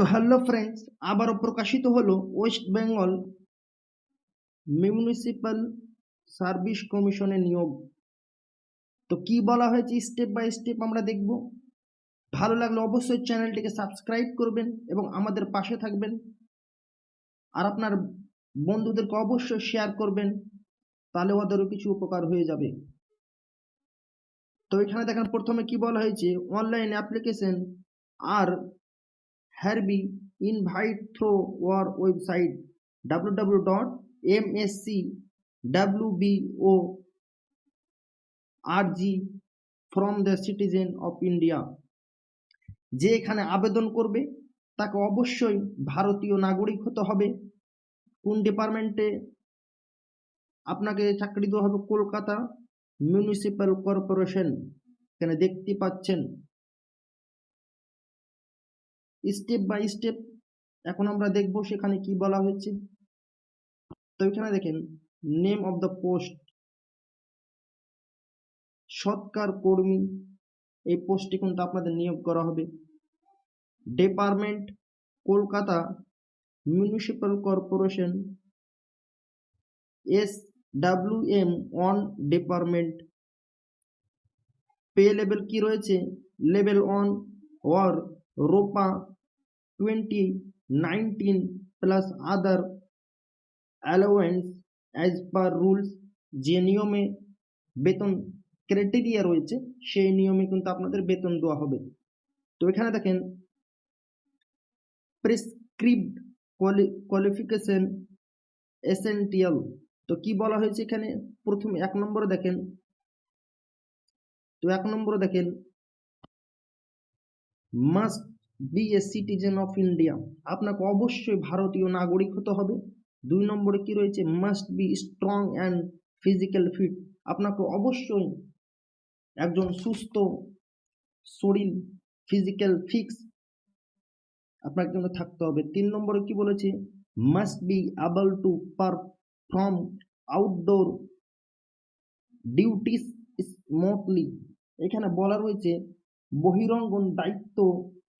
তো hello friends আবারও প্রকাশিত হলো ওয়েস্ট বেঙ্গল মিউনিসিপ্যাল সার্ভিস কমিশনের নিয়োগ। তো কি বলা হয়েছে স্টেপ বাই স্টেপ আমরা দেখব। ভালো লাগলে অবশ্যই চ্যানেলটিকে সাবস্ক্রাইব করবেন এবং আমাদের পাশে থাকবেন। আর আপনার বন্ধুদেরকে অবশ্যই শেয়ার করবেন, তাহলে ওদেরও কিছু উপকার হয়ে যাবে। তো এখানে দেখেন, প্রথমে কি বলা হয়েছে online application R S C W B O R G from the citizen of India. যে এখানে আবেদন করবে, তাকে অবশ্যই ভারতীয় নাগরিক হতে হবে। কোন ডিপার্টমেন্টে আপনাকে চাকরি দেওয়া হবে? Kolkata municipal corporation. এখানে দেখতে পাচ্ছেন স্টেপ বাই স্টেপ এখন আমরা দেখব সেখানে কি বলা হয়েছে। তো এখানে দেখেন নেম অফ দ্য পোস্ট সৎকার কর্মী, এই পোস্টে কিন্তু আপনাদের নিয়োগ করা হবে। Department Kolkata municipal corporation S W M one department pay level কি রয়েছে? Level one or twenty nineteen plus other allowance as per rules যে নিয়মে বেতন ক্রাইটেরিয়া রয়েছে, সেই নিয়মে কিন্তু আপনাদের বেতন দেওয়া হবে। তো এখানে দেখেন প্রেসক্রিপ্ট কোয়ালিফিকেশন এসেন্টিয়াল তো কি বলা হয়েছে এখানে? প্রথমে এক নম্বরে দেখেন, তো এক নম্বরে দেখেন must be a citizen of India আপনাকে অবশ্যই ভারতীয় নাগরিক হতে হবে। দুই নম্বরে কি রয়েছে? Must be strong and physical fit আপনাকে অবশ্যই একজন সুস্থ, শরীর ফিজিক্যাল ফিক্স আপনাকে কিন্তু থাকতে হবে। তিন নম্বরে কি বলেছে? Must be able to perform outdoor duties smoothly এখানে বলা রয়েছে বহিরঙ্গন দায়িত্ব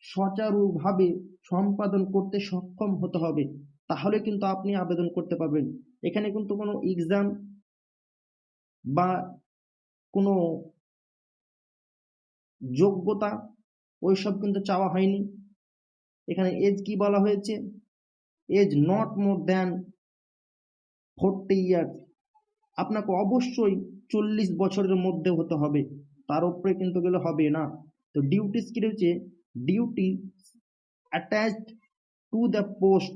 সচারুভাবে সম্পাদন করতে সক্ষম হতে হবে, তাহলে কিন্তু আপনি আবেদন করতে পারবেন। এখানে কিন্তু কোনো এক্সাম বা কোনো যোগ্যতা ওইসব কিন্তু চাওয়া হয়নি। এখানে এজ কি বলা হয়েছে? Age not more than forty years আপনাকে অবশ্যই চল্লিশ বছরের মধ্যে হতে হবে, তার উপরে কিন্তু গেলে হবে না। তো ডিউটিস কি রয়েছে Duty attached to the post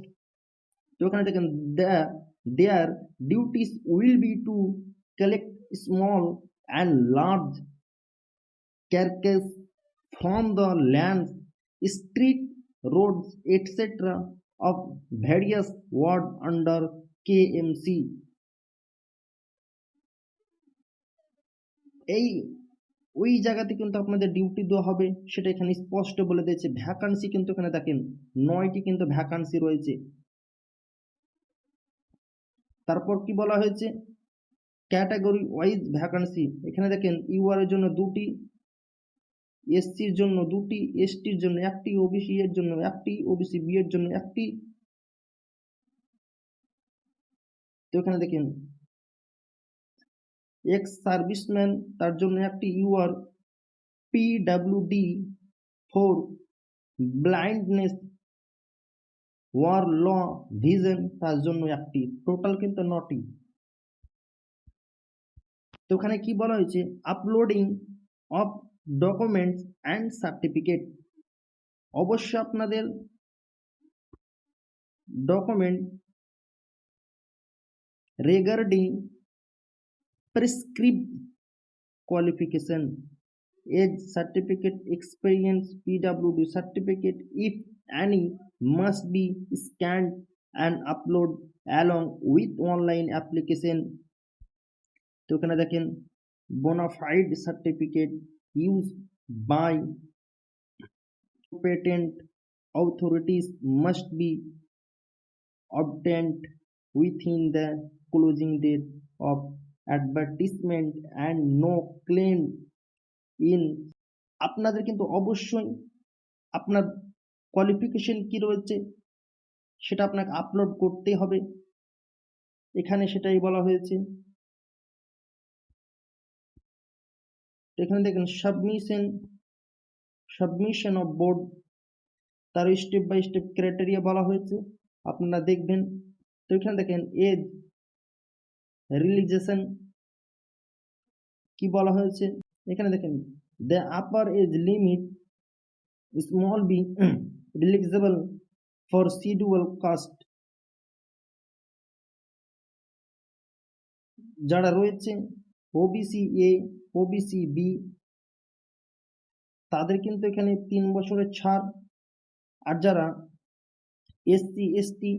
তো এখানে দেখেন the there duties will be to collect small and large carcass from the lands, street, roads, etc. of various ward under KMC. এই ওই জায়গাতে কিন্তু আপনাদের ডিউটি দেওয়া হবে। সেটা এখানে স্পষ্ট বলে দিয়েছে। ভ্যাকান্সি কিন্তু এখানে দেখেন, নয়টি কিন্তু ভ্যাকান্সি রয়েছে। তারপর কি বলা হয়েছে? ক্যাটাগরি ওয়াইজ ভ্যাকান্সি এখানে দেখেন ইউআর এর জন্য দুটি এসসির জন্য দুটি এসটির জন্য একটি ওবিসি এর জন্য একটি ওবিসি বি এর জন্য একটি। তো এখানে দেখেন এক্স সার্ভিসম্যান তার জন্য একটি UR P W D four blindness or low vision তার জন্য একটি। টোটাল কিন্তু নটি তো ওখানে কি বলা হয়েছে? Uploading of documents and certificate অবশ্য আপনাদের document regarding prescribed qualification age certificate experience PWD certificate if any must be scanned and upload along with online application তো এখানে দেখেন bonafide certificate used by patent authorities must be obtained within the closing date of advertisement and no claim in আপনাদের কিন্তু অবশ্যই আপনার qualification কি রয়েছে সেটা আপনাকে আপলোড করতে হবে। এখানে সেটাই বলা হয়েছে। এখানে দেখেন সাবমিশন সাবমিশন অফ বোর্ড তার স্টেপ বাই স্টেপ ক্রাইটেরিয়া বলা হয়েছে। আপনারা দেখবেন, তো এখানে দেখেন এজ রিলিজেশন কি বলা হয়েছে? এখানে দেখেন the upper age limit small be relaxable for scheduled caste যারা রয়েছে ওবিসি এ ওবিসি বি তাদের কিন্তু এখানে তিন বছরের ছাড়। আর যারা এসসি এসটি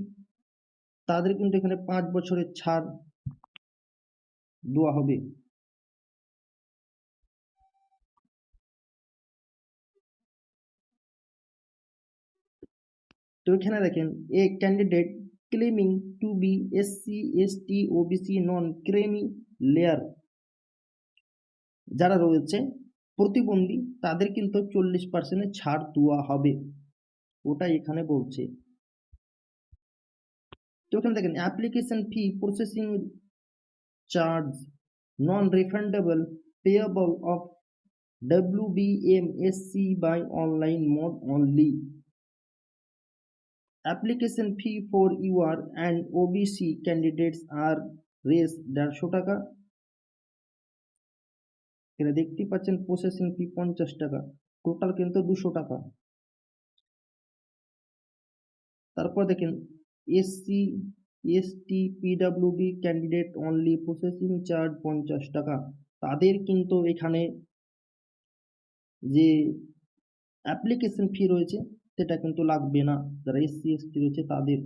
তাদের কিন্তু এখানে পাঁচ বছরের ছাড়। দেওয়া হবে। তো এখানে দেখেন a candidate claiming to be S C S SC ST OBC non creamy layer যারা রয়েছে, প্রতিবন্ধী, তাদের কিন্তু চল্লিশ পার্সেন্টের ছাড় দেওয়া হবে। ওটা এখানে বলছে। তো এখানে দেখেন application fee processing non refundable payable of WBMSC by online mode only. Application fee for UR and OBC candidates are raised দেড়শো টাকা এখানে দেখতে পাচ্ছেন প্রসেসিং ফি পঞ্চাশ টাকা টোটাল কিন্তু দুশো টাকা তারপর দেখেন SC ST PWB candidate only processing charge পঞ্চাশ টাকা। তাদের কিন্তু এখানে যে অ্যাপ্লিকেশন ফি রয়েছে, সেটা কিন্তু লাগবে না। যারা এসসি, এসটি রয়েছে, তাদের।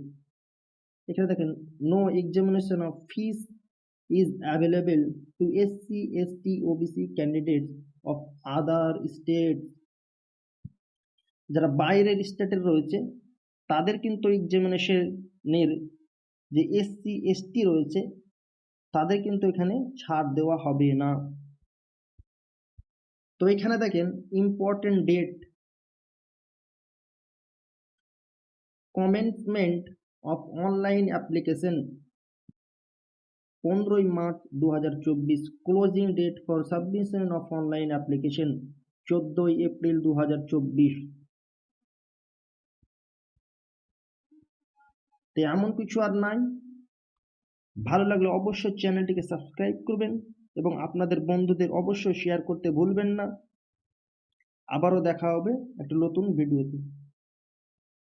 এখানে দেখেন no examination of fees is available to SC ST OBC candidate of other state যারা বাইরের স্টেটের রয়েছে, তাদের কিন্তু এক্সামিনেশনের যে এসসি এসটি রয়েছে, তাদের কিন্তু এখানে ছাড় দেওয়া হবে না। তো এখানে দেখেন important date commencement of online application পনেরোই মার্চ দু হাজার চব্বিশ closing date for submission of online application চোদ্দোই এপ্রিল দু হাজার চব্বিশ। তো এমন কিছু আর নাই। ভালো লাগলে অবশ্যই চ্যানেলটিকে সাবস্ক্রাইব করবেন এবং আপনাদের বন্ধুদের অবশ্যই শেয়ার করতে ভুলবেন না। আবারও দেখা হবে একটা নতুন ভিডিওতে